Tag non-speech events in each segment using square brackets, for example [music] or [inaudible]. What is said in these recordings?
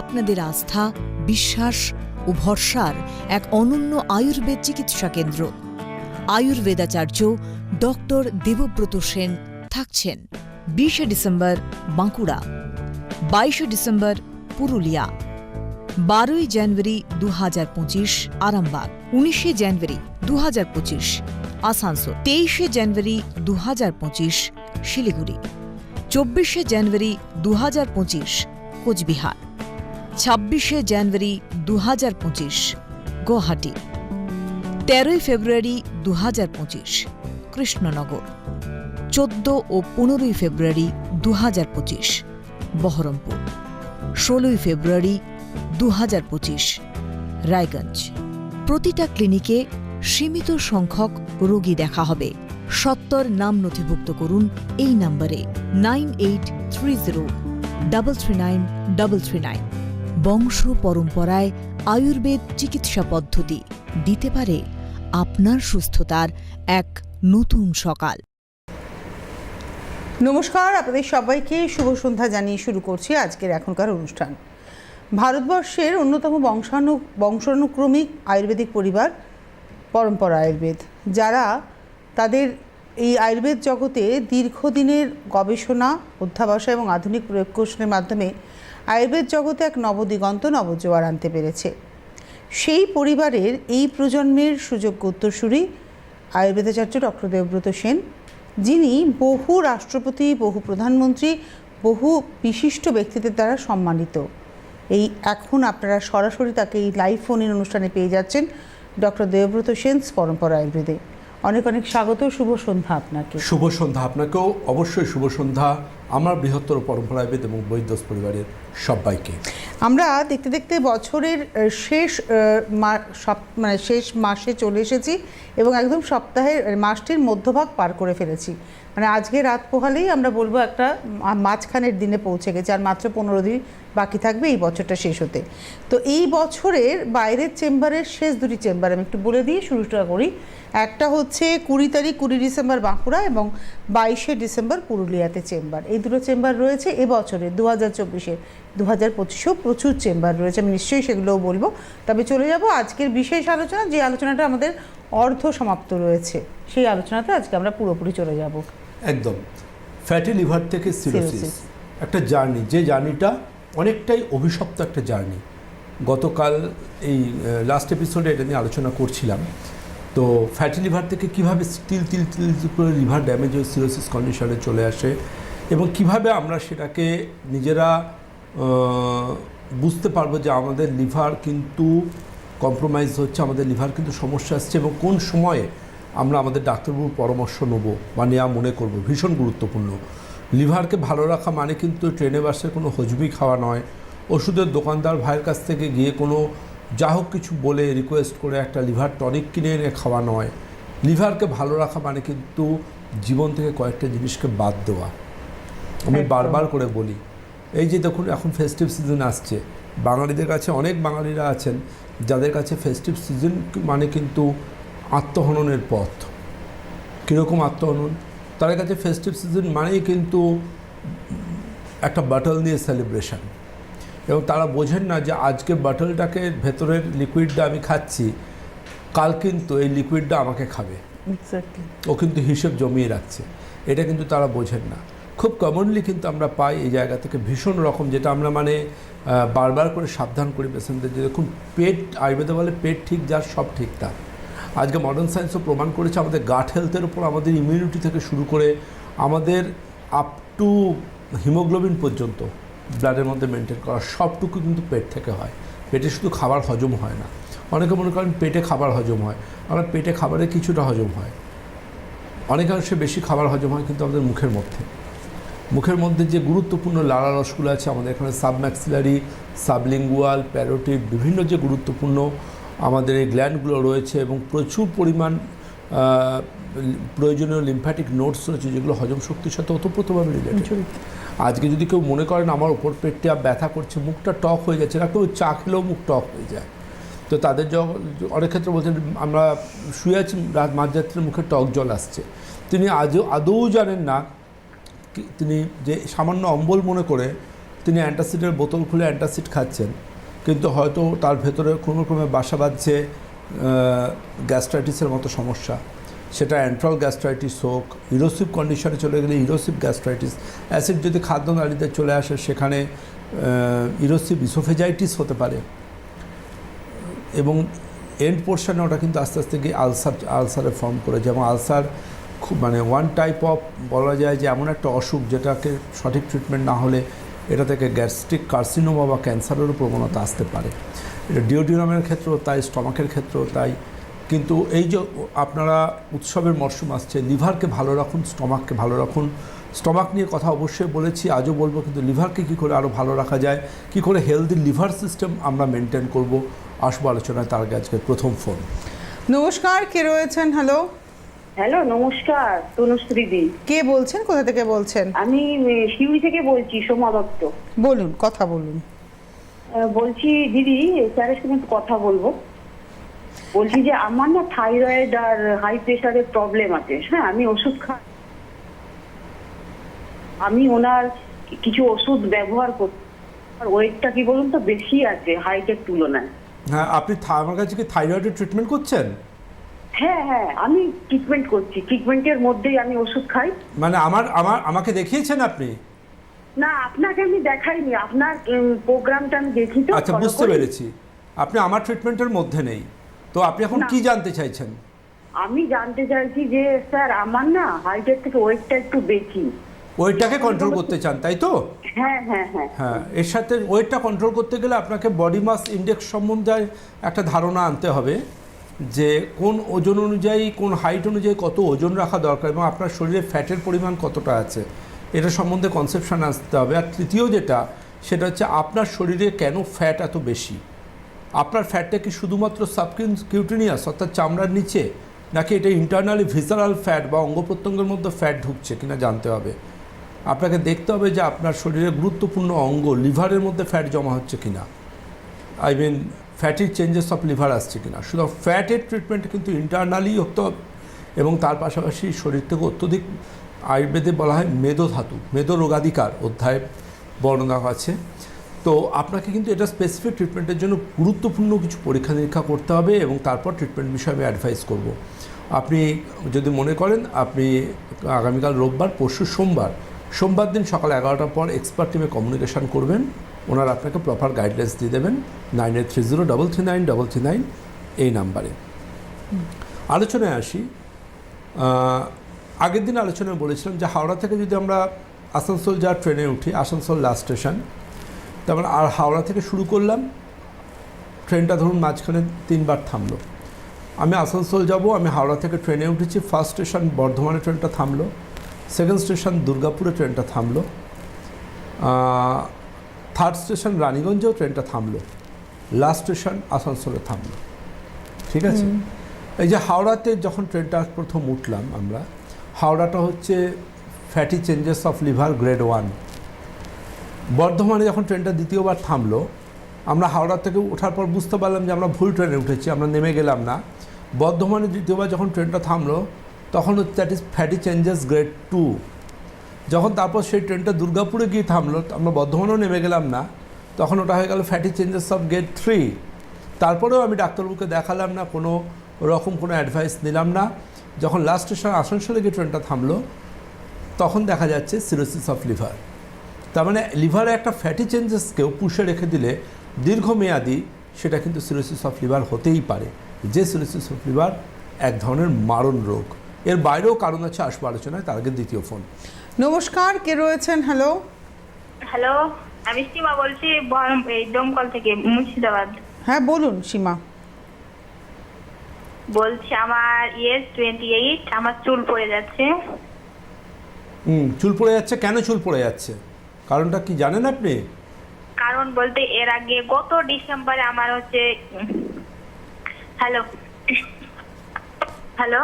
আপনাদের আস্থা, বিশ্বাস ও ভরসার এক অনন্য আয়ুর্বেদ চিকিৎসা কেন্দ্র। আয়ুর্বেদাচার্য ডক্টর দেবব্রত সেন থাকছেন বিশে ডিসেম্বর, বাঁকুড়া, বাইশে ডিসেম্বর, পুরুলিয়া, বারোই জানুয়ারি দু হাজার পঁচিশ, আরামবাগ, উনিশে জানুয়ারি দু হাজার পঁচিশ, আসানসোল, তেইশে জানুয়ারি দু হাজার পঁচিশ, শিলিগুড়ি, চব্বিশে জানুয়ারি দু হাজার পঁচিশ, কোচবিহার। ছাব্বিশে জানুয়ারি দু হাজার পঁচিশ, গুয়াহাটি। তেরোই ফেব্রুয়ারি দু হাজার পঁচিশ, কৃষ্ণনগর। চোদ্দ ও পনেরোই ফেব্রুয়ারি দু হাজার পঁচিশ, বহরমপুর। ষোলোই ফেব্রুয়ারি দু হাজার পঁচিশ, রায়গঞ্জ। প্রতিটা ক্লিনিকে সীমিত সংখ্যক রোগী দেখা হবে। সত্তর নাম নথিভুক্ত করুন এই নম্বরে nine eight three zero, double three nine, double three nine. বংশ পরম্পরায় আয়ুর্বেদ চিকিৎসা পদ্ধতি। দিতে পারে আপনার সুস্থতার এক নতুন সকাল। নমস্কার, আপনাদের সবাইকে শুভ সন্ধ্যা জানিয়ে শুরু করছি আজকের এখনকার অনুষ্ঠান। ভারতবর্ষের অন্যতম বংশানু, বংশানুক্রমিক আয়ুর্বেদিক পরিবার পরম্পরা আয়ুর্বেদ, যারা তাদের এই আয়ুর্বেদ জগতে দীর্ঘদিনের গবেষণা অধ্যাবসা এবং আধুনিক প্রয়োগ কৌশলের মাধ্যমে আয়ুর্বেদ জগতে এক নবদিগন্ত নবজোয়ার আনতে পেরেছে। সেই পরিবারের এই প্রজন্মের সুযোগ্য উত্তরসূরি আয়ুর্বেদাচার্য ডক্টর দেবব্রত সেন, যিনি বহু রাষ্ট্রপতি, বহু প্রধানমন্ত্রী, বহু বিশিষ্ট ব্যক্তিদের দ্বারা সম্মানিত। এই এখন আপনারা সরাসরি তাকে এই লাইভ ফোন ইন অনুষ্ঠানে পেয়ে যাচ্ছেন ডক্টর দেবব্রত সেন পরম্পরা আয়ুর্বেদে। অনেক অনেক স্বাগত শুভ সন্ধ্যা আপনাকে। শুভ সন্ধ্যা আপনাকেও অবশ্যই শুভ সন্ধ্যা আমার বৃহত্তর পরম্পরাবিদ এবং বৈদ্যস পরিবারের সবাইকে। আমরা দেখতে দেখতে বছরের শেষ মানে শেষ মাসে চলে এসেছি এবং একদম সপ্তাহের মাসটির মধ্যভাগ পার করে ফেলেছি। মানে আজকে রাত পোহালেই আমরা বলব একটা মাঝখানের দিনে পৌঁছে গেছে আর মাত্র পনেরো দিন বাকি থাকবে এই বছরটা শেষ হতে। তো এই বছরের বাইরের চেম্বারের শেষ দুটি চেম্বার আমি একটু বলে দিয়ে শুরুটা করি। একটা হচ্ছে কুড়ি তারিখ কুড়ি ডিসেম্বর বাঁকুড়া এবং বাইশে ডিসেম্বর পুরুলিয়াতে চেম্বার। এই দুটো চেম্বার রয়েছে এবছরে দু হাজার চব্বিশে দু হাজার পঁচিশেও প্রচুর চেম্বার রয়েছে। আমি নিশ্চয়ই সেগুলোও বলব। তবে চলে যাব আজকের বিশেষ আলোচনা যে আলোচনাটা আমাদের অর্ধ সমাপ্ত রয়েছে। সেই আলোচনাতে আজকে আমরা পুরোপুরি চলে যাব। একদম। ফ্যাটি লিভার থেকে সিরোসিস। একটা জার্নি। যে জার্নিটা অনেকটাই অভিশপ্ত একটা জার্নি। গতকাল এই লাস্ট এপিসোডে এটা নিয়ে আলোচনা করছিলাম। তো ফ্যাটি লিভার থেকে কীভাবে তিল তিল তিল করে লিভার ড্যামেজ হয়ে সিরোসিস কন্ডিশনে চলে আসে এবং কীভাবে আমরা সেটাকে নিজেরা বুঝতে পারব যে আমাদের লিভার কিন্তু কম্প্রোমাইজ হচ্ছে, আমাদের লিভার কিন্তু সমস্যা আসছে এবং কোন সময়ে আমরা আমাদের ডাক্তারবাবুর পরামর্শ নেব বা নেওয়া মনে করব, ভীষণ গুরুত্বপূর্ণ। লিভারকে ভালো রাখা মানে কিন্তু ট্রেনে বাসে কোনো হজবি খাওয়া নয়। ওষুধের দোকানদার ভাইয়ের কাছ থেকে গিয়ে কোনো যা হোক কিছু বলে রিকোয়েস্ট করে একটা লিভার টনিক কিনে এনে খাওয়া নয়। লিভারকে ভালো রাখা মানে কিন্তু জীবন থেকে কয়েকটা জিনিসকে বাদ দেওয়া। আমি বারবার করে বলি এই যে দেখুন এখন ফেস্টিভ সিজন আসছে। বাঙালিদের কাছে অনেক বাঙালিরা আছেন যাদের কাছে ফেস্টিভ সিজন মানে কিন্তু আত্মহননের পথ। কীরকম আত্মহনন? তাদের কাছে ফেস্টিভ সিজন মানেই কিন্তু একটা বাটল দিয়ে সেলিব্রেশন এবং তারা বোঝেন না যে আজকে বাটলটাকে ভেতরের লিকুইডটা আমি খাচ্ছি কাল কিন্তু এই লিকুইডটা আমাকে খাবে। ও কিন্তু হিসেব জমিয়ে রাখছে। এটা কিন্তু তারা বোঝেন না। খুব কমনলি কিন্তু আমরা পাই এই জায়গা থেকে ভীষণ রকম যেটা আমরা মানে বারবার করে সাবধান করি পেশেন্টদের যে দেখুন পেট আয়ুর্বেদে বলে পেট ঠিক যার সব ঠিক তার। আজকে মডার্ন সায়েন্সও প্রমাণ করেছে আমাদের গাট হেলথের উপর, আমাদের ইমিউনিটি থেকে শুরু করে আমাদের আপ টু হিমোগ্লোবিন পর্যন্ত ব্লাডের মধ্যে মেনটেন করা সবটুকু কিন্তু পেট থেকে হয়। পেটে শুধু খাবার হজম হয় না। অনেকে মনে করেন পেটে খাবার হজম হয়, আমরা পেটে খাবারের কিছুটা হজম হয়। অনেকাংশে বেশি খাবার হজম হয় কিন্তু আমাদের মুখের মধ্যে। মুখের মধ্যে যে গুরুত্বপূর্ণ লালা রসগুলো আছে, আমাদের এখানে সাবম্যাক্সিলারি সাবলিঙ্গুয়াল প্যারোটিড বিভিন্ন যে গুরুত্বপূর্ণ আমাদের এই গ্ল্যান্ডগুলো রয়েছে এবং প্রচুর পরিমাণ প্রয়োজনীয় লিম্ফ্যাটিক নোটস রয়েছে যেগুলো হজম শক্তির সাথে ওতপ্রোতভাবে রিলেটেড আজকে যদি কেউ মনে করেন আমার উপর পেটটা ব্যথা করছে মুখটা টক হয়ে যাচ্ছে না কেউ চা খেলেও মুখ টক হয়ে যায়। তো তাদের যখন অনেক ক্ষেত্রে বলছেন আমরা শুয়ে আছি রাত মাঝরাত্রে মুখে টক জল আসছে। তিনি আজও আদৌ জানেন না তিনি যে সামান্য অম্বল মনে করে তিনি অ্যান্টাসিডের বোতল খুলে অ্যান্টাসিড খাচ্ছেন। কিন্তু হয়তো তার ভেতরে কোনো ক্রমে বাসা বাঁধছে গ্যাস্ট্রাইটিসের মতো সমস্যা। সেটা অ্যান্ট্রাল গ্যাস্ট্রাইটিস হোক ইরোসিভ কন্ডিশনে চলে গেলে ইরোসিভ গ্যাস্ট্রাইটিস অ্যাসিড যদি খাদ্য নালীতে চলে আসে সেখানে ইরোসিভ ইসোফেজাইটিস হতে পারে। এবং এন্ড পোর্শনে ওটা কিন্তু আস্তে আস্তে গিয়ে আলসার আলসারে ফর্ম করে। যেমন আলসার খুব মানে ওয়ান টাইপ অফ বলা যায় যে এমন একটা অসুখ যেটাকে সঠিক ট্রিটমেন্ট না হলে এটা থেকে গ্যাস্ট্রিক কার্সিনোমা বা ক্যান্সারেরও প্রবণতা আসতে পারে। এটা ডিওডিনামের ক্ষেত্রেও তাই, স্টমাকের ক্ষেত্রেও তাই। কিন্তু এই যে আপনারা উৎসবের মরশুম আসছে, লিভারকে ভালো রাখুন, স্টমাককে ভালো রাখুন। স্টমাক নিয়ে কথা অবশ্যই বলেছি, আজও বলব, কিন্তু লিভারকে কী করে আরও ভালো রাখা যায়, কী করে হেলদি লিভার সিস্টেম আমরা মেনটেন করব, আসব আলোচনায়, তার আজকে প্রথম ফোন। নমস্কার, কে রয়েছেন? হ্যালো হ্যালো নমস্কার তনুশ্রী দি। কে বলছেন? কোথা থেকে বলছেন? আমি শিউরি থেকে বলছি সোমা দত্ত। বলুন কথা বলুন। বলছি দিদি স্যারের সঙ্গে একটু কথা বলব। বলছি যে আমার না থাইরয়েড আর হাই প্রেশারের প্রবলেম আছে। হ্যাঁ আমি ওষুধ খা আমি ওনার কিছু ওষুধ ব্যবহার করছি আর ওয়েটটা কি বলুন তো বেশি আছে হাইটের তুলনায়। হ্যাঁ আপনি আমার কাছে কি থাইরয়েডের ট্রিটমেন্ট করছেন? হ্যাঁ হ্যাঁ আমি ট্রিটমেন্ট করছি। ট্রিটমেন্টের মধ্যেই আমি ওষুধ খাই। মানে আমার আমার আমাকে দেখিয়েছেন আপনি? না আপনাকে আমি দেখাইনি। আপনার প্রোগ্রামটা আমি দেখি তো আচ্ছা বুঝতে পেরেছি। আপনি আমার ট্রিটমেন্টের মধ্যে নেই। তো আপনি এখন কি জানতে চাইছেন? আমি জানতে চাইছি যে স্যার আমার না হাইটের থেকে ওয়েটটা একটু বেশি। ওয়েটটাকে কন্ট্রোল করতে চান তাই তো? হ্যাঁ হ্যাঁ হ্যাঁ। হ্যাঁ এর সাথে ওয়েটটা কন্ট্রোল করতে গেলে আপনাকে বডি মাস ইন্ডেক্স সম্বন্ধে একটা ধারণা আনতে হবে। যে কোন ওজন অনুযায়ী, কোন হাইট অনুযায়ী কত ওজন রাখা দরকার এবং আপনার শরীরে ফ্যাটের পরিমাণ কতটা আছে, এটা সম্বন্ধে কনসেপশন আসতে হবে। আর তৃতীয় যেটা, সেটা হচ্ছে আপনার শরীরে কেন ফ্যাট এত বেশি? আপনার ফ্যাটটা কি শুধুমাত্র সাবকিউটিনিয়াস অর্থাৎ চামড়ার নিচে, নাকি এটা ইন্টারনালি ভিসারাল ফ্যাট বা অঙ্গ প্রত্যঙ্গের মধ্যে ফ্যাট ঢুকছে কিনা জানতে হবে। আপনাকে দেখতে হবে যে আপনার শরীরে গুরুত্বপূর্ণ অঙ্গ লিভারের মধ্যে ফ্যাট জমা হচ্ছে কিনা। আই মিন ফ্যাটির চেঞ্জেস অফ লিভার আসছে কিনা? শুধু ফ্যাটের ট্রিটমেন্ট কিন্তু ইন্টারনালি হতে হবে এবং তার পাশাপাশি শরীর থেকে অত্যধিক আয়ুর্বেদে বলা হয় মেদধাতু মেদ রোগাধিকার অধ্যায় বর্ণনা আছে। তো আপনাকে কিন্তু এটা স্পেসিফিক ট্রিটমেন্টের জন্য গুরুত্বপূর্ণ কিছু পরীক্ষা নিরীক্ষা করতে হবে এবং তারপর ট্রিটমেন্ট বিষয়ে আমি অ্যাডভাইস করব। আপনি যদি মনে করেন, আপনি আগামীকাল রোববার, পরশু সোমবার সোমবার দিন সকাল এগারোটার পর এক্সপার্ট টিমে কমিউনিকেশন করবেন। ওনারা আপনাকে প্রপার গাইডলাইন্স দিয়ে দেবেন। Nine eight three zero double three nine double three nine এই নাম্বারে। আলোচনায় আসি। আগের দিন আলোচনায় বলেছিলাম যে হাওড়া থেকে যদি আমরা আসানসোল যাওয়ার ট্রেনে উঠি, আসানসোল লাস্ট স্টেশন তারপর আর হাওড়া থেকে শুরু করলাম। ট্রেনটা ধরুন মাঝখানে তিনবার থামলো। আমি আসানসোল যাব, আমি হাওড়া থেকে ট্রেনে উঠেছি। ফার্স্ট স্টেশন বর্ধমানে ট্রেনটা থামলো। সেকেন্ড স্টেশন দুর্গাপুরে ট্রেনটা থামলো। থার্ড স্টেশন রানীগঞ্জেও ট্রেনটা থামলো। লাস্ট স্টেশন আসানসোলে থামলো। ঠিক আছে? এই যে হাওড়াতে যখন ট্রেনটা প্রথম উঠলাম আমরা হাওড়াটা হচ্ছে fatty changes of liver grade one বর্ধমানে যখন ট্রেনটা দ্বিতীয়বার থামলো আমরা হাওড়া থেকে ওঠার পর বুঝতে পারলাম যে আমরা ভুল ট্রেনে উঠেছি আমরা নেমে গেলাম না। বর্ধমানে দ্বিতীয়বার যখন ট্রেনটা থামলো তখন হচ্ছে that is fatty changes grade two যখন তারপর সেই ট্রেনটা দুর্গাপুরে গিয়ে থামলো, আমরা বর্ধমানেও নেমে গেলাম না, তখন ওটা হয়ে গেল fatty changes of grade three তারপরেও আমি ডাক্তারবাবুকে দেখালাম না, কোনো রকম কোনো অ্যাডভাইস নিলাম না। যখন লাস্ট স্টেশন আসানসোলে গিয়ে ট্রেনটা থামলো, তখন দেখা যাচ্ছে সিরোসিস অফ লিভার তার মানে লিভারে একটা ফ্যাটি চেঞ্জেসকেও পুষে রেখে দিলে দীর্ঘমেয়াদী সেটা কিন্তু সিরোসিস অফ লিভার হতেই পারে। যে সিরোসিস অফ লিভার এক ধরনের মারণ রোগ। এর বাইরেও কারণ আছে আসব আলোচনায়, তার আগে দ্বিতীয় ফোন নমস্কার কে রয়েছেন? হ্যালো হ্যালো আমি সীমা বলছি এই দমকল থেকে মুর্শিদাবাদ। হ্যাঁ বলুন সীমা। বলছি আমার ইয়েস টোয়েন্টি এইট আমার চুল পড়ে যাচ্ছে। হুম চুল পড়ে যাচ্ছে। কেন চুল পড়ে যাচ্ছে? কারণটা কি জানেন আপনি? কারণ বলতে এর আগে গত ডিসেম্বরে আমার হচ্ছে হ্যালো হ্যালো।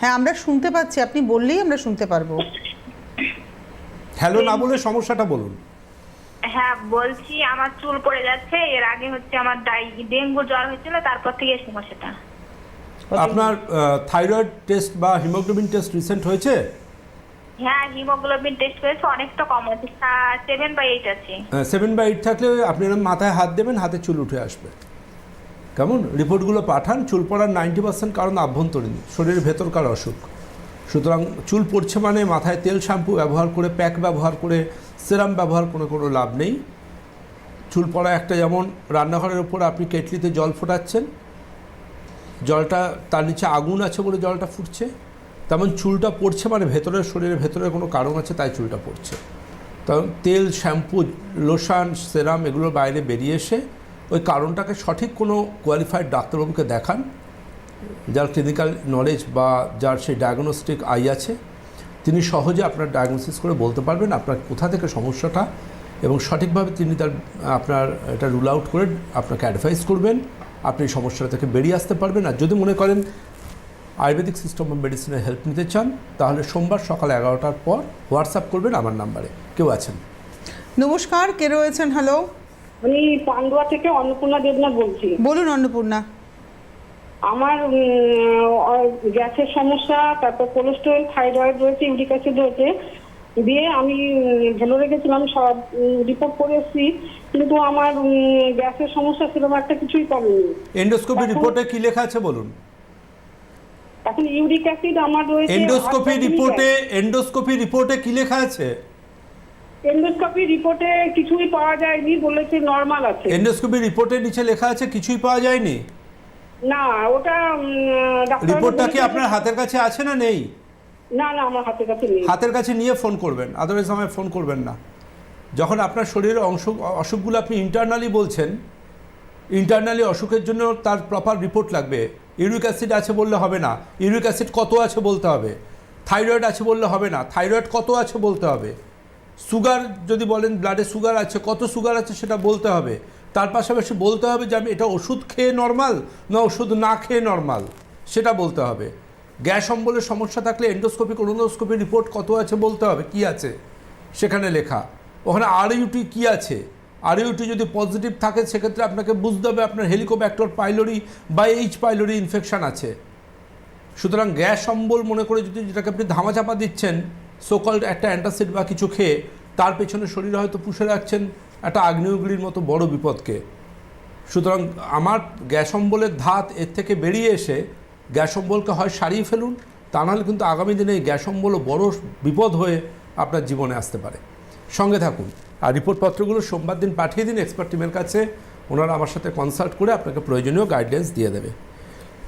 হ্যাঁ আমরা শুনতে পাচ্ছি। আপনি বললেই আমরা শুনতে পারব। হ্যালো না বলে সমস্যাটা বলুন। হ্যাঁ বলছি আমার চুল পড়ে যাচ্ছে এর আগে হচ্ছে আমার ডাই ডেঙ্গু জ্বর হয়েছিল তারপর থেকে এই সমস্যাটা। আপনার থাইরয়েড টেস্ট বা হিমোগ্লোবিন টেস্ট রিসেন্ট হয়েছে? হ্যাঁ হিমোগ্লোবিন টেস্ট করেছে অনেকটা কম আছে সেভেন বাই এইট আছে। সেভেন বাই এইট থাকলে আপনি মাথায় হাত দেবেন হাতে চুল উঠে আসবে। কেমন? রিপোর্টগুলো পাঠান চুল পড়ার নাইনটি পার্সেন্ট কারণ আভ্যন্তরীণ শরীরের ভেতরকার অসুখ। সুতরাং চুল পড়ছে মানে মাথায় তেল শ্যাম্পু ব্যবহার করে, প্যাক ব্যবহার করে, সেরাম ব্যবহার কোনো কোনো লাভ নেই। চুল পড়া একটা যেমন রান্নাঘরের ওপর আপনি কেটলিতে জল ফোটাচ্ছেন, জলটা তার নিচে আগুন আছে বলে জলটা ফুটছে, তেমন চুলটা পড়ছে মানে ভেতরের শরীরের ভেতরে কোনো কারণ আছে তাই চুলটা পড়ছে। তখন তেল, শ্যাম্পু, লোশন, সেরাম এগুলোর বাইরে বেরিয়ে এসে ওই কারণটাকে সঠিক কোনো কোয়ালিফাইড ডাক্তারবাবুকে দেখান। যার ক্লিনিক্যাল নলেজ বা যার সেই ডায়াগনস্টিক আই আছে তিনি সহজে আপনার ডায়াগনোসিস করে বলতে পারবেন আপনার কোথা থেকে সমস্যাটা এবং সঠিকভাবে তিনি তার আপনার এটা রুল আউট করে আপনাকে অ্যাডভাইস করবেন আপনি এই সমস্যাটা থেকে বেরিয়ে আসতে পারবেন। আর যদি মনে করেন আয়ুর্বেদিক সিস্টেম অফ মেডিসিনের হেল্প নিতে চান তাহলে সোমবার সকাল এগারোটার পর হোয়াটসঅ্যাপ করবেন আমার নাম্বারে কেউ আছেন? নমস্কার কে রয়েছেন? হ্যালো আমি পান্ডুয়া থেকে অন্নপূর্ণা দেবনাথ বলছি। বলুন অন্নপূর্ণা। আমার গ্যাসের সমস্যা তারপর কোলেস্ট্রল থাইরয়েড রয়েছে ইউরিক অ্যাসিড রয়েছে। দিয়ে আমি ভেলো রেখেছিলাম সব রিপোর্ট করে এসেছি কিন্তু আমার গ্যাসের সমস্যা সেরকম একটা কিছুই কমেনি এন্ডোস্কোপি রিপোর্টে কি লেখা আছে বলুন? এখন ইউরিক অ্যাসিড আমার রয়েছে এন্ডোস্কোপি রিপোর্টে এন্ডোস্কোপি রিপোর্টে কি লেখা আছে? এন্ডোস্কোপি রিপোর্টে কিছুই পাওয়া যায়নি বলেছে নর্মাল আছে। এন্ডোস্কোপি রিপোর্টের নিচে লেখা আছে কিছুই পাওয়া যায়নি? না ওটা রিপোর্টটা কি আপনার হাতের কাছে আছে না নেই? না না আমার হাতের কাছে নেই। হাতের কাছে নিয়ে ফোন করবেন আদারওয়াইজ আমায় ফোন করবেন না। যখন আপনার শরীরের অংশ অসুখগুলো আপনি ইন্টারনালি বলছেন ইন্টারনালি অসুখের জন্য তার প্রপার রিপোর্ট লাগবে। ইউরিক অ্যাসিড আছে বললে হবে না। ইউরিক অ্যাসিড কত আছে বলতে হবে। থাইরয়েড আছে বললে হবে না। থাইরয়েড কত আছে বলতে হবে। সুগার যদি বলেন ব্লাডে সুগার আছে কত সুগার আছে সেটা বলতে হবে। তার পাশাপাশি বলতে হবে যে আমি এটা ওষুধ খেয়ে নর্মাল না ওষুধ না খেয়ে নর্মাল সেটা বলতে হবে। গ্যাস অম্বলের সমস্যা থাকলে এন্ডোস্কোপি কোলোনোস্কোপি রিপোর্ট কত আছে বলতে হবে, কি আছে? সেখানে লেখা। ওখানে আর ইউটি কী আছে? আর ইউটি যদি পজিটিভ থাকে, সেক্ষেত্রে আপনাকে বুঝতে হবে আপনার হেলিকোব্যাক্টর পাইলরি বা এইচ পাইলরি ইনফেকশান আছে। সুতরাং গ্যাস অম্বল মনে করে যদি যেটাকে আপনি ধামাচাপা দিচ্ছেন সোকল একটা অ্যান্টাসিড বা কিছু খেয়ে, তার পেছনে শরীরে হয়তো পুষে রাখছেন একটা আগ্নেয়গুলির মতো বড় বিপদকে। সুতরাং আমার গ্যাস অম্বলের ধাত এর থেকে বেরিয়ে এসে গ্যাস অম্বলকে হয় সারিয়ে ফেলুন, তা নাহলে কিন্তু আগামী দিনে এই গ্যাস অম্বলও বড় বিপদ হয়ে আপনার জীবনে আসতে পারে। সঙ্গে থাকুন। আর রিপোর্টপত্রগুলো সোমবার দিন পাঠিয়ে দিন এক্সপার্ট টিমের কাছে, ওনারা আমার সাথে কনসাল্ট করে আপনাকে প্রয়োজনীয় গাইডলাইন্স দিয়ে দেবে।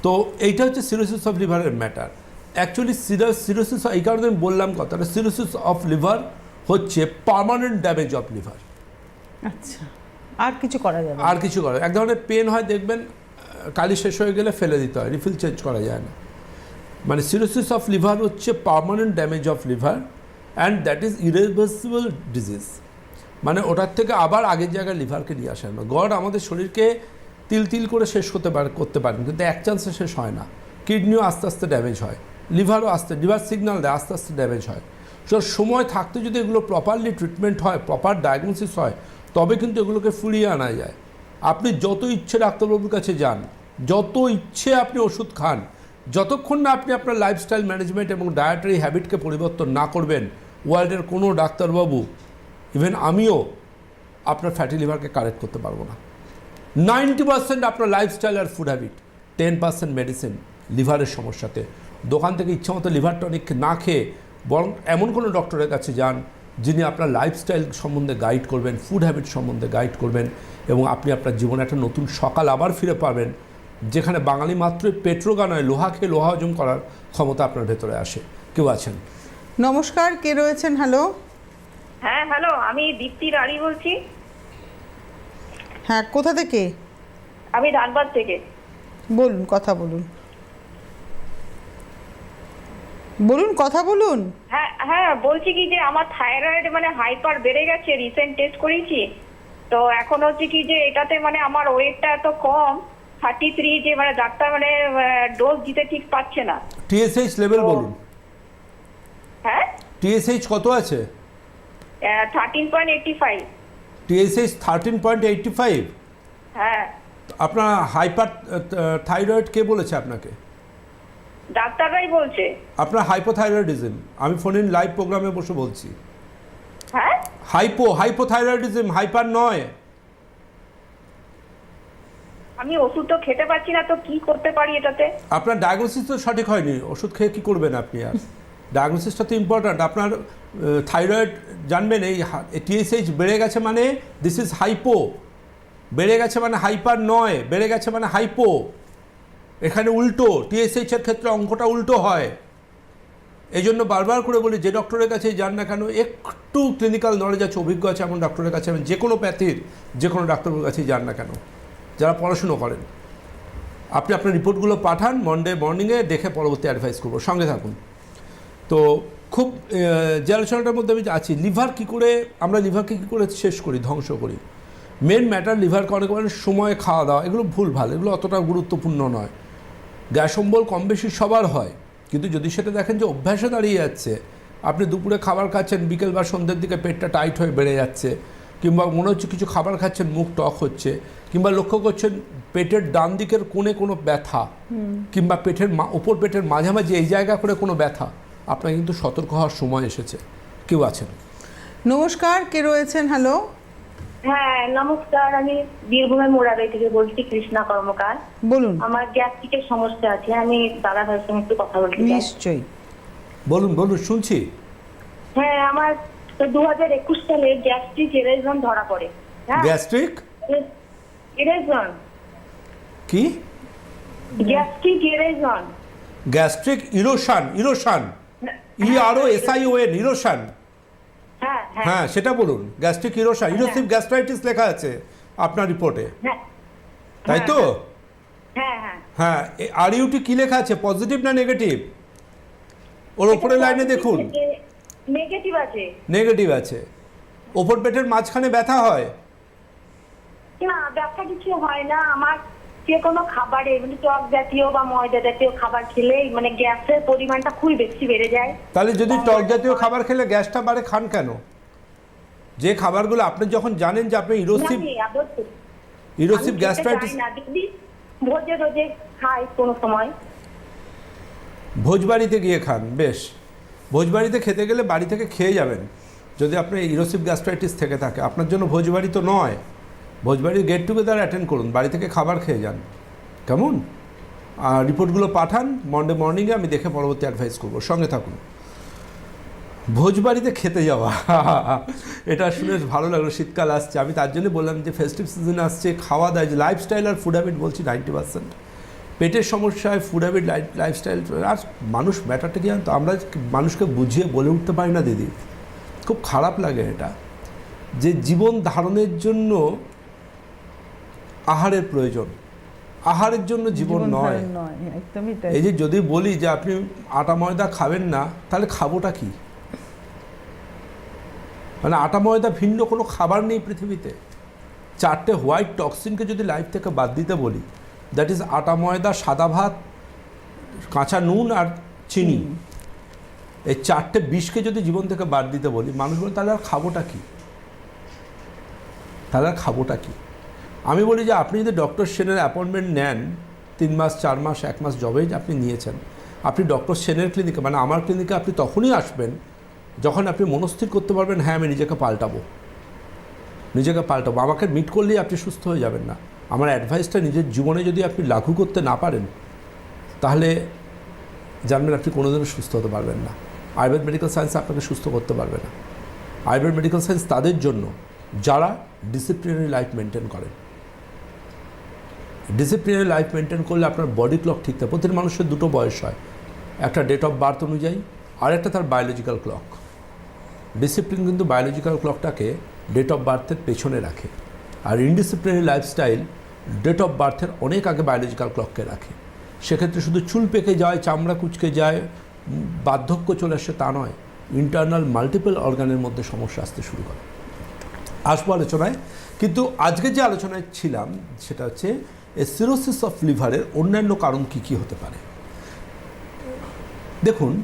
তো এইটা হচ্ছে সিরোসিস অফ লিভারের ম্যাটার। অ্যাকচুয়ালি সিরোসিস, এই কারণে আমি বললাম কথাটা, সিরোসিস অফ লিভার হচ্ছে পার্মানেন্ট ড্যামেজ অফ লিভার। আচ্ছা। আর কিছু করা যাবে আর কিছু করে এক ধরনের পেন হয়, দেখবেন কালি শেষ হয়ে গেলে ফেলে দিতে হয় রিফিল চেঞ্জ করা যায় না। মানে সিরোসিস অফ লিভার হচ্ছে permanent damage of liver and that is irreversible disease মানে ওটার থেকে আবার আগের জায়গায় লিভারকে নিয়ে আসে না। গড আমাদের শরীরকে তিল তিল করে শেষ করতে পারে করতে পারেন, কিন্তু এক চান্সে শেষ হয় না। কিডনিও আস্তে আস্তে ড্যামেজ হয় লিভারও আস্তে লিভার সিগন্যাল দেয়, আস্তে আস্তে ড্যামেজ হয়। সময় থাকতে যদি এগুলো প্রপারলি ট্রিটমেন্ট হয় প্রপার ডায়াগনোসিস হয় তবে কিন্তু এগুলোকে ফুরিয়ে আনা যায়। আপনি যত ইচ্ছে ডাক্তারবাবুর কাছে যান, যত ইচ্ছে আপনি ওষুধ খান, যতক্ষণ না আপনি আপনার লাইফস্টাইল ম্যানেজমেন্ট এবং ডায়েটারি হ্যাবিটকে পরিবর্তন না করবেন ওয়ার্ল্ডের কোনো ডাক্তারবাবু ইভেন আমিও আপনার ফ্যাটি লিভারকে কারেক্ট করতে পারব না। নাইনটি পার্সেন্ট আপনার লাইফস্টাইল আর food habit ten percent medicine লিভারের সমস্যাতে। দোকান থেকে ইচ্ছামতো লিভার টনিক না খেয়ে বরং এমন কোনো ডক্টরের কাছে যান যিনি আপনার লাইফস্টাইল সম্বন্ধে গাইড করবেন ফুড হ্যাবিট সম্বন্ধে গাইড করবেন এবং আপনি আপনার জীবনে একটা নতুন সকাল আবার ফিরে পাবেন যেখানে বাঙালি মাত্রই পেট্রোগা নয় লোহা খেয়ে লোহা হজম করার ক্ষমতা আপনার ভেতরে আসে। কেউ আছেন? নমস্কার কে রয়েছেন? হ্যালো হ্যাঁ হ্যালো আমি দীপ্তি রানী বলছি। হ্যাঁ কোথা থেকে? আমি ধানবাদ থেকে। বলুন কথা বলুন। বলুন কথা বলুন। হ্যাঁ হ্যাঁ বলছি কি যে আমার থাইরয়েড মানে হাইপার বেড়ে গেছে রিসেন্ট টেস্ট করেছি। তো এখন হচ্ছে কি যে এটাতে মানে আমার ওয়েটটা এত কম থার্টি থ্রি যে মানে ডাক্তার মানে ডোজ দিতে ঠিক পাচ্ছে না। টিএসএইচ লেভেল বলুন। হ্যাঁ? টিএসএইচ কত আছে? Thirteen point eighty five TSH thirteen point eighty five হ্যাঁ। আপনার হাইপার থাইরয়েড কে বলেছে আপনাকে? ডাক্তাররাই বলছে। আপনার হাইপোথাইরয়েডিজম আমি ফোন ইন লাইভ প্রোগ্রামে বসে বলছি। হ্যাঁ? হাইপো হাইপোথাইরয়েডিজম হাইপার নয়। আমি ওষুধ তো খেতে পারছি না তো কি করতে পারি এটাতে? আপনার ডায়াগনোসিস তো সঠিক হয়নি ওষুধ খেয়ে কি করবেন আপনি আর? ডায়াগনোসিসটা তো ইম্পর্ট্যান্ট আপনার থাইরয়েড জানবেন এই টিএসএইচ বেড়ে গেছে মানে দিস ইজ হাইপো বেড়ে গেছে মানে হাইপার নয় বেড়ে গেছে মানে হাইপো এখানে উল্টো টিএসএইচ এর ক্ষেত্রে অঙ্কটা উল্টো হয়। এই জন্য বারবার করে বলি, যে ডক্টরের কাছে যান না কেন, একটু ক্লিনিক্যাল নলেজ আছে, অভিজ্ঞ আছে এমন ডক্টরের কাছে যাবেন। যে কোনো প্যাথির যে কোনো ডাক্তারের কাছে যান না কেন। যারা পড়াশুনো করেন। আপনি আপনার রিপোর্টগুলো পাঠান মন্ডে মর্নিংয়ে দেখে পরবর্তী অ্যাডভাইস করব। সঙ্গে থাকুন। তো খুব যে আলোচনাটার মধ্যে আমি আছি, লিভার কী করে, আমরা লিভারকে কী করে শেষ করি, ধ্বংস করি? মেন ম্যাটার লিভারকে অনেক সময় খাওয়া দাওয়া এগুলো ভুল ভালো, এগুলো অতটা গুরুত্বপূর্ণ নয়। গ্যাস অম্বল কম বেশি সবার হয়। কিন্তু যদি সেটা দেখেন যে অভ্যাসে দাঁড়িয়ে যাচ্ছে আপনি দুপুরে খাবার খাচ্ছেন বিকেল বা সন্ধ্যের দিকে পেটটা টাইট হয়ে বেড়ে যাচ্ছে কিংবা মনে হচ্ছে কিছু খাবার খাচ্ছেন মুখ টক হচ্ছে কিংবা লক্ষ্য করছেন পেটের ডান দিকের কোণে কোনো ব্যথা কিংবা পেটের মা- ওপর পেটের মাঝামাঝি এই জায়গা করে কোনো ব্যথা আপনার কিন্তু সতর্ক হওয়ার সময় এসেছে। কেউ আছেন? নমস্কার কে রয়েছেন? হ্যালো হ্যাঁ নমস্কার আমি বীরভূমের মোড়াবাড়ি থেকে বলছি কৃষ্ণা কর্মকার। বলুন। আমার গ্যাস্ট্রিকের সমস্যা আছে আমি দাদা ভাইয়ের সঙ্গে একটু কথা বলতে চাই। নিশ্চয়ই। বলুন বলুন শুনছি। হ্যাঁ আমার দু হাজার একুশ সালে গ্যাস্ট্রিক এরেজন ধরা পড়ে হ্যাঁ। গ্যাস্ট্রিক? এরেজন কি? Gastric erosion gastric erosion erosion. ই আরও এসআইও এন ইরোশান। হ্যাঁ হ্যাঁ। হ্যাঁ সেটা বলুন। গ্যাস্ট্রিক ইরোশান ইরোসিভ গ্যাস্ট্রাইটিস লেখা আছে আপনার রিপোর্টে। হ্যাঁ। তাই তো? হ্যাঁ। হ্যাঁ হ্যাঁ। আর ইউটি কি লেখা আছে? পজিটিভ না নেগেটিভ? ওর ওপরের লাইনে দেখুন। নেগেটিভ আছে। নেগেটিভ আছে। ওপর পেটের মাঝখানে ব্যথা হয়? না ব্যথা কিছু হয় না। আমার যে কোনো খাবারে মানে টক জাতীয় বা ময়দা জাতীয় খাবার খেলেই মানে গ্যাসের পরিমাণটা খুবই বেশি বেড়ে যায়। তাহলে যদি টক জাতীয় খাবার খেলে গ্যাসটা বাড়ে খান কেন? যে খাবারগুলো আপনি যখন জানেন যে আপনি ইরোসিভ। ইরোসিভ গ্যাস্ট্রাইটিস ভোজে রোজে খাই কোনো সময়। ভোজবাড়িতে গিয়ে খান বেশ। ভোজবাড়িতে খেতে গেলে বাড়ি থেকে খেয়ে যাবেন। যদি আপনার ইরোসিভ গ্যাস্ট্রাইটিস থেকে থাকে। আপনার জন্য ভোজবাড়ি তো নয়। ভোজবাড়ির গেট টুগেদার অ্যাটেন্ড করুন, বাড়ি থেকে খাবার খেয়ে যান। কেমন? আর রিপোর্টগুলো পাঠান মন্ডে মর্নিংয়ে আমি দেখে পরবর্তী অ্যাডভাইস করব। সঙ্গে থাকুন। ভোজবাড়িতে খেতে যাওয়া, [laughs] এটা শুনে ভালো লাগল, শীতকাল আসছে। আমি তার জন্য বললাম যে ফেস্টিভ সিজন আসছে, খাওয়া দাওয়া যে লাইফস্টাইল আর ফুড হ্যাবিট বলছি নাইনটি পার্সেন্ট পেটের সমস্যায় ফুড হ্যাবিট লাইফস্টাইল আর মানুষ ম্যাটারটা কি জানতো আমরা মানুষকে বুঝিয়ে বলে উঠতে পারি না, দিদি। খুব খারাপ লাগে এটা। যে জীবন ধারণের জন্য আহারের প্রয়োজন। আহারের জন্য জীবন নয়। তাই। এই যে যদি বলি যে আপনি আটা ময়দা খাবেন না তাহলে খাবোটা কি? মানে আটা ময়দা ভিন্ন কোনো খাবার নেই পৃথিবীতে। চারটে হোয়াইট টক্সিনকে যদি লাইফ থেকে বাদ দিতে বলি দ্যাট ইজ আটা ময়দা সাদা ভাত কাঁচা নুন আর চিনি। এই চারটে বিষকে যদি জীবন থেকে বাদ দিতে বলি মানুষ বলে তাহলে আর খাবোটা কি? তাহলে আর খাবোটা কি? আমি বলি যে আপনি যদি ডক্টর সেনের অ্যাপয়েন্টমেন্ট নেন, তিন মাস, চার মাস, এক মাস জবেই আপনি নিয়েছেন, আপনি ডক্টর সেনের ক্লিনিকে মানে আমার ক্লিনিকে আপনি তখনই আসবেন, যখন আপনি মনস্থির করতে পারবেন হ্যাঁ আমি নিজেকে পাল্টাবো। নিজেকে পাল্টাবো। আমাকে মিট করলেই আপনি সুস্থ হয়ে যাবেন না। আমার অ্যাডভাইসটা নিজের জীবনে যদি আপনি লাগু করতে না পারেন, তাহলে জানবেন আপনি কোনোদিনও সুস্থ হতে পারবেন না। আয়ুর্বেদ মেডিকেল সায়েন্স আপনাকে সুস্থ করতে পারবে না। আয়ুর্বেদ মেডিকেল সায়েন্স তাদের জন্য, যারা ডিসিপ্লিনারি লাইফ মেনটেন করেন। ডিসিপ্লিনারি লাইফ মেনটেন করলে আপনার বডি ক্লক ঠিক থাকে। প্রতিটি মানুষের দুটো বয়স হয়। একটা ডেট অফ বার্থ অনুযায়ী আর একটা তার বায়োলজিক্যাল ক্লক ডিসিপ্লিন কিন্তু বায়োলজিক্যাল ক্লকটাকে ডেট অফ বার্থের পেছনে রাখে। আর ইনডিসিপ্লিনারি লাইফস্টাইল ডেট অফ বার্থের অনেক আগে বায়োলজিক্যাল ক্লককে রাখে। সেক্ষেত্রে শুধু চুল পেকে যায়, চামড়া কুচকে যায়, বার্ধক্য চলে আসে তা নয় ইন্টারনাল মাল্টিপল অর্গানের মধ্যে সমস্যা আসতে শুরু করে। আসব আলোচনায়। কিন্তু আজকে যে আলোচনায় ছিলাম, সেটা হচ্ছে এ সিরোসিস অফ লিভারের অন্যান্য কারণ কি কি হতে পারে? দেখুন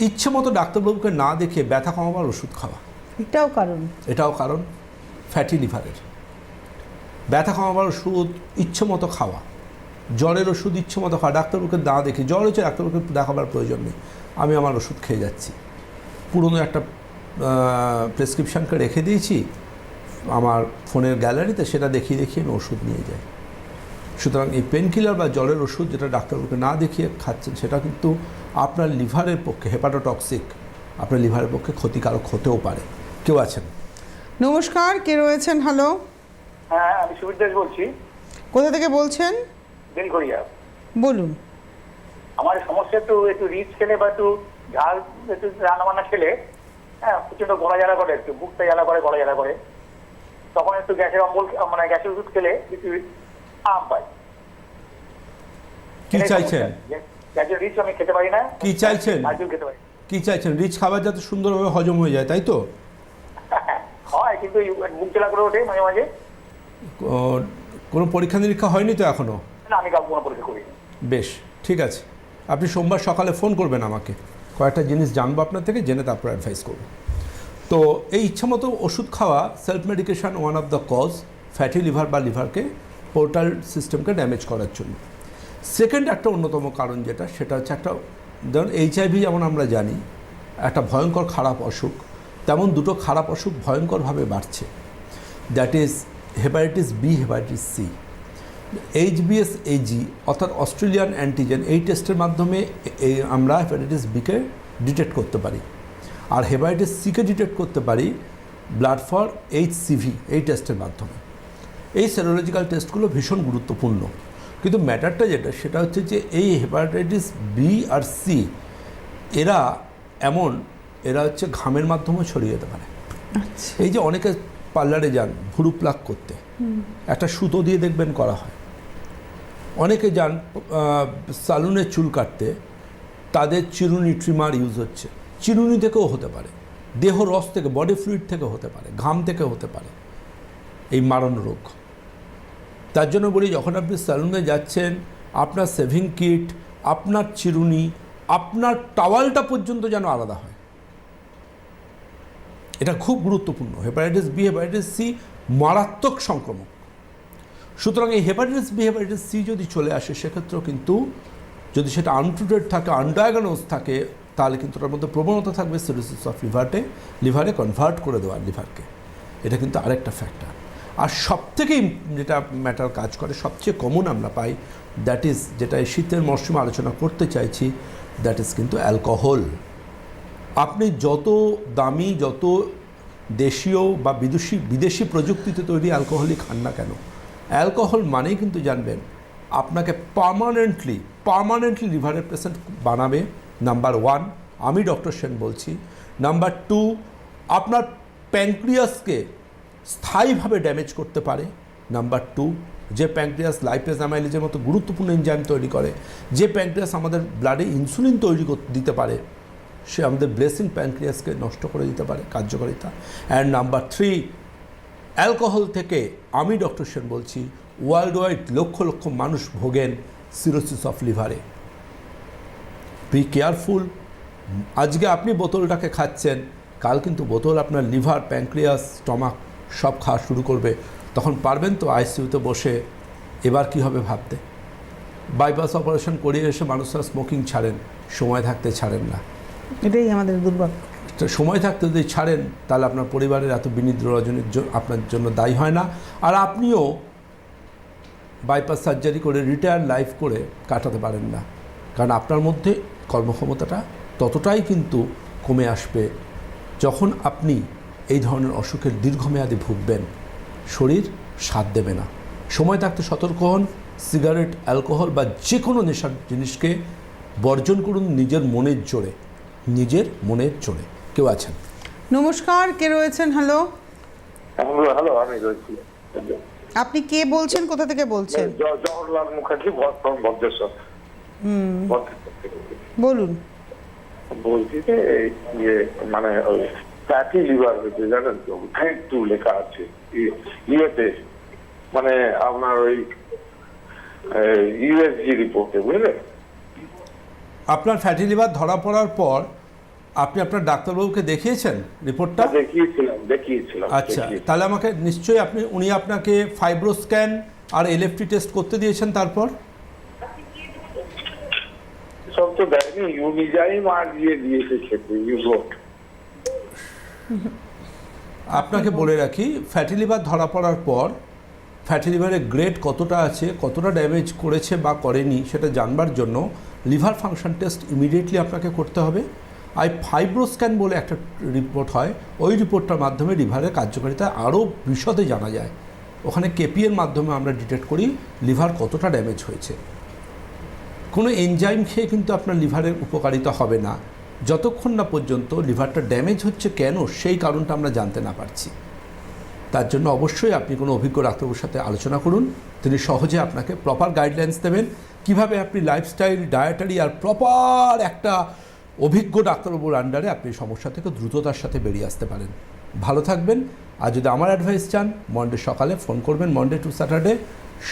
ইচ্ছে মতো ডাক্তারবাবুকে না দেখে ব্যথা কমাবার ওষুধ খাওয়া। এটাও কারণ। এটাও কারণ ফ্যাটি লিভারের ব্যথা কমাবার ওষুধ ইচ্ছে মতো খাওয়া। জ্বরের ওষুধ ইচ্ছে মতো খাওয়া। ডাক্তারবাবুকে না দেখি জ্বর হচ্ছে ডাক্তারবাবুকে দেখাবার প্রয়োজন নেই। আমি আমার ওষুধ খেয়ে যাচ্ছি। পুরনো একটা প্রেসক্রিপশানকে রেখে দিয়েছি। আমার ফোনের গ্যালারিতে সেটা দেখিয়ে দেখিয়ে আমি ওষুধ নিয়ে যাই। সুতরাং এই পেন কিলার বা জলের ওষুধ যেটা ডাক্তারবাবুকে না দেখিয়ে খাচ্ছেন সেটা কিন্তু আপনার লিভারের পক্ষে হেপাটোটক্সিক আপনার লিভারের পক্ষে ক্ষতিকারক হতেও পারে। কেউ আছেন? নমস্কার কে রয়েছেন? হ্যালো হ্যাঁ আমি সুবীর দাস বলছি। কোথা থেকে বলছেন? বেলঘরিয়া বলুন। আমার সমস্যা একটু একটু রিচ খেলে বা একটু ঝাল একটু রান্না বান্না খেলে হ্যাঁ প্রচণ্ড গলা জ্বালা করে একটু বুকটা জ্বালা করে গলা জ্বালা করে। তখন একটু গ্যাসের অম্বল মানে গ্যাসের ওষুধ খেলে একটু আম পাই কি চাইছেন? রিচ আমি খেতে পারি না কি চাইছেন? খেতে পারি। কি চাইছেন? রিচ খাবার যাতে সুন্দরভাবে হজম হয়ে যায় তাই তো? হয় কিন্তু বুক জ্বালা করে ওঠে মাঝে মাঝে। কোনো পরীক্ষা নিরীক্ষা হয়নি তো এখনও না আমি কাউকে কোনো পরীক্ষা করি বেশ ঠিক আছে। আপনি সোমবার সকালে ফোন করবেন আমাকে। কয়েকটা জিনিস জানব আপনার থেকে জেনে তারপর অ্যাডভাইস করব। তো এই ইচ্ছামতো ওষুধ খাওয়া self medication one of the cause fatty liver বা লিভারকে পোর্টাল সিস্টেমকে ড্যামেজ করার জন্য। সেকেন্ড একটা অন্যতম কারণ যেটা, সেটা হচ্ছে একটা ধরুন এইচআইভি যেমন আমরা জানি, একটা ভয়ঙ্কর খারাপ অসুখ, তেমন দুটো খারাপ অসুখ ভয়ঙ্করভাবে বাড়ছে। That is hepatitis B hepatitis C H HBS AG অর্থাৎ অস্ট্রেলিয়ান অ্যান্টিজেন এই টেস্টের মাধ্যমে আমরা হেপাটাইটিস বিকে ডিটেক্ট করতে পারি। আর হেপাটাইটিস সিকে ডিটেক্ট করতে পারি ব্লাড ফর এইচ সিভি এই টেস্টের মাধ্যমে। এই সেরোলজিক্যাল টেস্টগুলো ভীষণ গুরুত্বপূর্ণ। কিন্তু ম্যাটারটা যেটা সেটা হচ্ছে যে এই হেপাটাইটিস বি আর সি এরা এমন এরা হচ্ছে ঘামের মাধ্যমে ছড়িয়ে যেতে পারে। এই যে অনেকে পার্লারে যান ভুরু প্লাক করতে একটা সুতো দিয়ে দেখবেন করা হয়। অনেকে যান সালুনে চুল কাটতে তাদের চিরুনি ট্রিমার ইউজ হচ্ছে। চিরুনি থেকেও হতে পারে। দেহ রস থেকে বডি ফ্লুইড থেকে হতে পারে ঘাম থেকে হতে পারে। এই মারণ রোগ। তার জন্য বলি, যখন আপনি স্যালুনে যাচ্ছেন, আপনার সেভিং কিট আপনার চিরুনি, আপনার টাওয়ালটা পর্যন্ত যেন আলাদা হয়। এটা খুব গুরুত্বপূর্ণ। হেপাটাইটিস বি হেপাটাইটিস সি মারাত্মক সংক্রমক। সুতরাং এই হেপাটাইটিস বি হেপাটাইটিস সি যদি চলে আসে, সেক্ষেত্রেও কিন্তু যদি সেটা আনট্রিটেড থাকে আনডায়াগনোজ থাকে, তাহলে কিন্তু তার মধ্যে প্রবণতা থাকবে সিরোসিস অফ লিভারটে লিভারে কনভার্ট করে দেওয়ার লিভারকে এটা কিন্তু আরেকটা ফ্যাক্টর আর সব থেকে যেটা ম্যাটার কাজ করে, সবচেয়ে কমন আমরা পাই দ্যাট ইজ যেটা এই শীতের মরশুমে আলোচনা করতে চাইছি দ্যাট ইজ কিন্তু অ্যালকোহল আপনি যত দামি, যত দেশীয় বা বিদেশি বিদেশি প্রযুক্তিতে তৈরি অ্যালকোহলই খান না কেন অ্যালকোহল মানেই কিন্তু জানবেন, আপনাকে পার্মানেন্টলি পার্মানেন্টলি লিভারের পেশেন্ট বানাবে নাম্বার ওয়ান আমি ডক্টর সেন বলছি নাম্বার টু আপনার প্যাঙ্ক্রিয়াসকে স্থায়ীভাবে ড্যামেজ করতে পারে। নাম্বার টু যে প্যাঙ্ক্রিয়াস লাইপেজ অ্যামাইলেজের মতো গুরুত্বপূর্ণ এনজাইম তৈরি করে, যে প্যাঙ্ক্রিয়াস আমাদের ব্লাডে ইনসুলিন তৈরি দিতে পারে, সে আমাদের ব্লেসিং প্যানক্রিয়াসকে নষ্ট করে দিতে পারে, কার্যকারিতা। অ্যান্ড নাম্বার থ্রি অ্যালকোহল থেকে আমি ডক্টর সেন বলছি ওয়ার্ল্ড ওয়াইড লক্ষ লক্ষ মানুষ ভোগেন সিরোসিস অফ লিভারে বি কেয়ারফুল আজকে আপনি বোতলটাকে খাচ্ছেন, কাল কিন্তু বোতল আপনার লিভার প্যানক্রিয়াস স্টমাক সব খাওয়া শুরু করবে তখন পারবেন তো আইসিইউতে বসে এবার কি হবে ভাবতে? বাইপাস অপারেশন করিয়ে এসে মানুষরা স্মোকিং ছাড়েন সময় থাকতে ছাড়েন না। এটাই আমাদের দুর্ভাগ্য। তো সময় থাকতে যদি ছাড়েন তাহলে আপনার পরিবারের এত বিনিদ্র রজনীর আপনার জন্য দায়ী হয় না। আর আপনিও বাইপাস সার্জারি করে রিটায়ার লাইফ করে কাটাতে পারেন না। কারণ আপনার মধ্যে কর্মক্ষমতাটা ততটাই কিন্তু কমে আসবে যখন আপনি এই ধরনের অসুখের দীর্ঘমেয়াদী ভুগবেন। শরীর সাথ দেবে না। সময় থাকতে সতর্ক হন সিগারেট অ্যালকোহল বা যে কোনো নেশার জিনিসকে বর্জন করুন নিজের মনের জোরে। নিজের মনের জোরে। কেউ আছেন? নমস্কার কে রয়েছেন? হ্যালো। হ্যালো আমি রয়েছি। আপনি কে বলছেন? কোথা থেকে বলছেন? জওহরলাল মুখার্জি ভদ্রেশ্বর। বলুন। বলছি যে মানে ফ্যাটি লিভার হয়েছে জানেন তো? গ্রেড টু লেখা আছে। ইয়েতে মানে আপনার ওই ইউএসজি রিপোর্টে বুঝলেন আপনার ফ্যাটি লিভার ধরা পড়ার পর আপনি আপনার ডাক্তারবাবুকে দেখিয়েছেন রিপোর্টটা? দেখিয়েছিলাম দেখিয়েছিলাম আচ্ছা তাহলে আমাকে নিশ্চয়ই আপনি উনি আপনাকে ফাইব্রো স্ক্যান আর এলএফটি টেস্ট করতে দিয়েছেন তারপর? সব তো দেয়নি ইউনিজাইম আর দিয়ে দিয়েছে খেতে ইউরোট [laughs] আপনাকে বলে রাখি ফ্যাটি লিভার ধরা পড়ার পর ফ্যাটি লিভারের গ্রেড কতটা আছে, কতটা ড্যামেজ করেছে বা করেনি সেটা জানবার জন্য লিভার ফাংশন টেস্ট ইমিডিয়েটলি আপনাকে করতে হবে। আর ফাইব্রোস্ক্যান বলে একটা রিপোর্ট হয়, ওই রিপোর্টটার মাধ্যমে লিভারের কার্যকারিতা আরও বিশদে জানা যায়। ওখানে কেপি এর মাধ্যমে আমরা ডিটেক্ট করি লিভার কতটা ড্যামেজ হয়েছে। কোনো এনজাইম খেয়ে কিন্তু আপনার লিভারের উপকারিতা হবে না। যতক্ষণ না পর্যন্ত লিভারটা ড্যামেজ হচ্ছে কেন, সেই কারণটা আমরা জানতে না পারছি। তার জন্য অবশ্যই আপনি কোনো অভিজ্ঞ ডাক্তারবাবুর সাথে আলোচনা করুন। তিনি সহজে আপনাকে প্রপার গাইডলাইন্স দেবেন। কীভাবে আপনি লাইফস্টাইল ডায়েটারি আর প্রপার একটা অভিজ্ঞ ডাক্তারবাবুর আন্ডারে আপনি সমস্যা থেকে দ্রুততার সাথে বেরিয়ে আসতে পারেন। ভালো থাকবেন। আর যদি আমার অ্যাডভাইস চান মন্ডে সকালে ফোন করবেন মন্ডে টু স্যাটারডে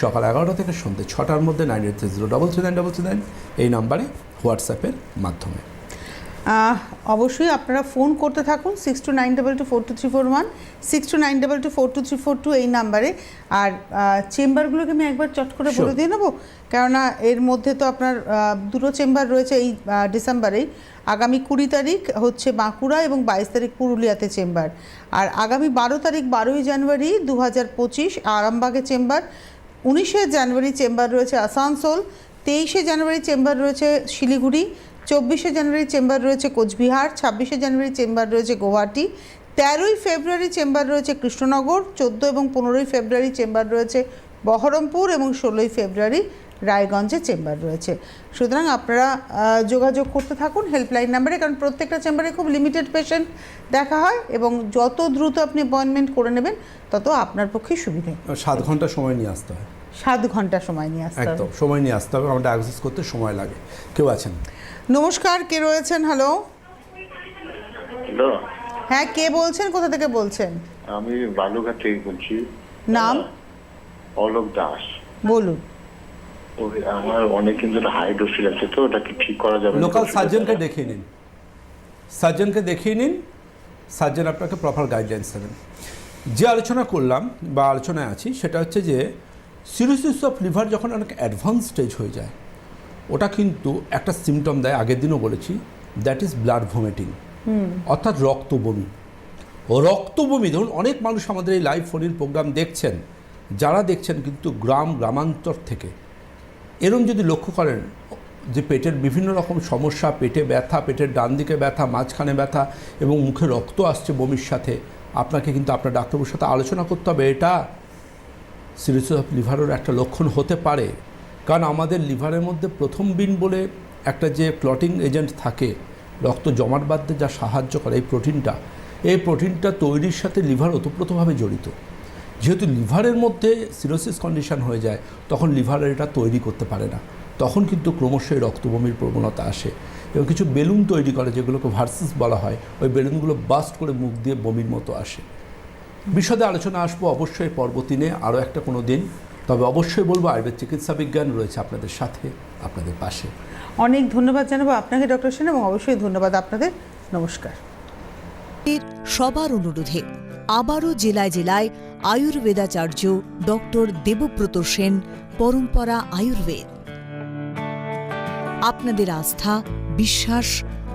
সকাল এগারোটা থেকে সন্ধ্যে ছটার মধ্যে nine eight three zero double three nine double three nine এই নাম্বারে হোয়াটসঅ্যাপের মাধ্যমে। অবশ্যই আপনারা ফোন করতে থাকুন six two nine double two four two three four one six two nine double two four two three four two এই নাম্বারে আর চেম্বারগুলোকে আমি একবার চট করে বলে দিয়ে নেব? কেননা এর মধ্যে তো আপনার দুটো চেম্বার রয়েছে এই ডিসেম্বরেই আগামী কুড়ি তারিখ হচ্ছে বাঁকুড়া এবং বাইশ তারিখ পুরুলিয়াতে চেম্বার আর আগামী বারো তারিখ বারোই জানুয়ারি দু হাজার পঁচিশ আরামবাগে চেম্বার উনিশে জানুয়ারি চেম্বার রয়েছে আসানসোল। তেইশে জানুয়ারি চেম্বার রয়েছে শিলিগুড়ি। চব্বিশে জানুয়ারি চেম্বার রয়েছে কোচবিহার ছাব্বিশে জানুয়ারি চেম্বার রয়েছে গুয়াহাটি তেরোই ফেব্রুয়ারি চেম্বার রয়েছে কৃষ্ণনগর চোদ্দ এবং পনেরোই ফেব্রুয়ারি চেম্বার রয়েছে বহরমপুর এবং ষোলোই ফেব্রুয়ারি রায়গঞ্জে চেম্বার রয়েছে। সুতরাং আপনারা যোগাযোগ করতে থাকুন হেল্পলাইন নাম্বারে কারণ প্রত্যেকটা চেম্বারে খুব লিমিটেড পেশেন্ট দেখা হয় এবং যত দ্রুত আপনি অ্যাপয়েন্টমেন্ট করে নেবেন তত আপনার পক্ষে সুবিধে। সাত ঘণ্টা সময় নিয়ে আসতে হয়। সাত ঘণ্টা সময় নিয়ে আসতে হবে একদম সময় নিয়ে আসতে হবে আমাদের অ্যাক্সেস করতে সময় লাগে। কেউ আছেন? নমস্কার কে রয়েছেন? হ্যালো হ্যালো হ্যাঁ কে বলছেন? কোথা থেকে বলছেন? আমি বালুঘাট থেকে বলছি। নাম? অলোক দাস। বলুন। ওই আমার অনেকদিন ধরে হাইড্রোসিল আছে তো ওটা কি ঠিক করা যাবে? লোকাল সার্জনকে দেখিয়ে নিন। সার্জনকে দেখিয়ে নিন। সার্জন আপনাকে প্রপার গাইডলাইন্স দেবেন। যে আলোচনা করলাম বা আলোচনায় আছি সেটা হচ্ছে যে সিরোসিস অফ লিভার যখন অনেক অ্যাডভান্স স্টেজ হয়ে যায় ওটা কিন্তু একটা সিমটম দেয় আগের দিনও বলেছি দ্যাট ইজ ব্লাড ভমিটিং অর্থাৎ রক্ত বমি ও রক্ত বমি ধরুন অনেক মানুষ আমাদের এই লাইভ ফোনের প্রোগ্রাম দেখছেন যারা দেখছেন কিন্তু গ্রাম গ্রামান্তর থেকে। এরম যদি লক্ষ্য করেন যে পেটের বিভিন্ন রকম সমস্যা পেটে ব্যথা পেটের ডান দিকে ব্যথা মাঝখানে ব্যথা এবং মুখে রক্ত আসছে বমির সাথে আপনাকে কিন্তু আপনার ডাক্তারবাবুর সাথে আলোচনা করতে হবে। এটা সিরিজ অফ লিভারের একটা লক্ষণ হতে পারে। কারণ আমাদের লিভারের মধ্যে প্রথম বিন বলে একটা যে ক্লটিং এজেন্ট থাকে, রক্ত জমাট বাঁধতে যা সাহায্য করে এই প্রোটিনটা এই প্রোটিনটা তৈরির সাথে লিভার ওতপ্রোতভাবে জড়িত। যেহেতু লিভারের মধ্যে সিরোসিস কন্ডিশন হয়ে যায়, তখন লিভার এটা তৈরি করতে পারে না। তখন কিন্তু ক্রমশ এই রক্তবমির প্রবণতা আসে এবং কিছু বেলুন তৈরি করে যেগুলোকে ভার্সিস বলা হয়, ওই বেলুনগুলো বাস্ট করে মুখ দিয়ে বমির মতো আসে। বিশদে আলোচনা আসব অবশ্যই পর্বতিনে আরও একটা কোনো দিন। তবে অবশ্যই বলব আয়ুর্বেদ চিকিৎসা বিজ্ঞান রয়েছে আপনাদের সাথে আপনাদের পাশে। অনেক ধন্যবাদ জানাব আপনাকে ডক্টর সেন এবং অবশ্যই ধন্যবাদ আপনাদের। নমস্কার। এর সবার অনুরোধে আবারও জেলায় জেলায় আয়ুর্বেদাচার্য ডক্টর দেবব্রত সেন পরম্পরা আয়ুর্বেদ। আপনাদের আস্থা বিশ্বাস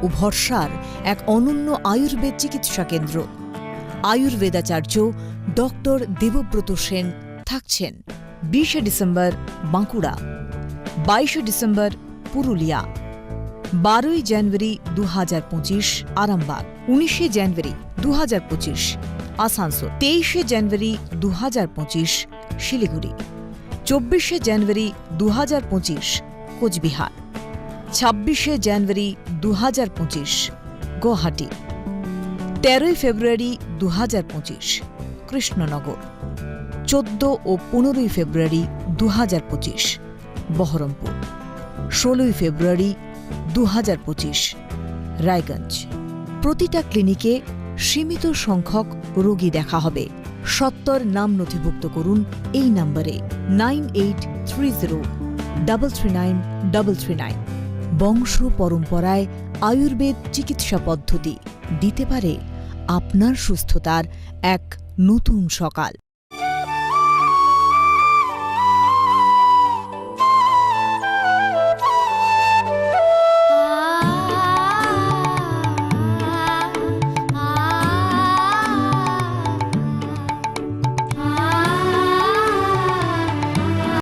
ও ভরসার এক অনন্য আয়ুর্বেদ চিকিৎসা কেন্দ্র। আয়ুর্বেদাচার্য ডক্টর দেবব্রত সেন থাকছেন। বিশে ডিসেম্বর বাঁকুড়া, বাইশে ডিসেম্বর পুরুলিয়া, বারোই জানুয়ারি দু হাজার পঁচিশ আরামবাগ, উনিশে জানুয়ারি দু হাজার পঁচিশ আসানসোল, তেইশে জানুয়ারি দু হাজার পঁচিশ শিলিগুড়ি, চব্বিশে জানুয়ারি দু হাজার পঁচিশ কোচবিহার, ছাব্বিশে জানুয়ারি দু হাজার পঁচিশ গুয়াহাটি, তেরোই ফেব্রুয়ারি দু হাজার পঁচিশ কৃষ্ণনগর। চোদ্দ ও পনেরোই ফেব্রুয়ারি দু হাজার পঁচিশ, বহরমপুর। ষোলোই ফেব্রুয়ারি দু হাজার পঁচিশ, রায়গঞ্জ। প্রতিটা ক্লিনিকে সীমিত সংখ্যক রোগী দেখা হবে। সত্তর নাম নথিভুক্ত করুন এই নম্বরে nine eight three zero double three nine double three nine. বংশ পরম্পরায় আয়ুর্বেদ চিকিৎসা পদ্ধতি দিতে পারে আপনার সুস্থতার এক নতুন সকাল।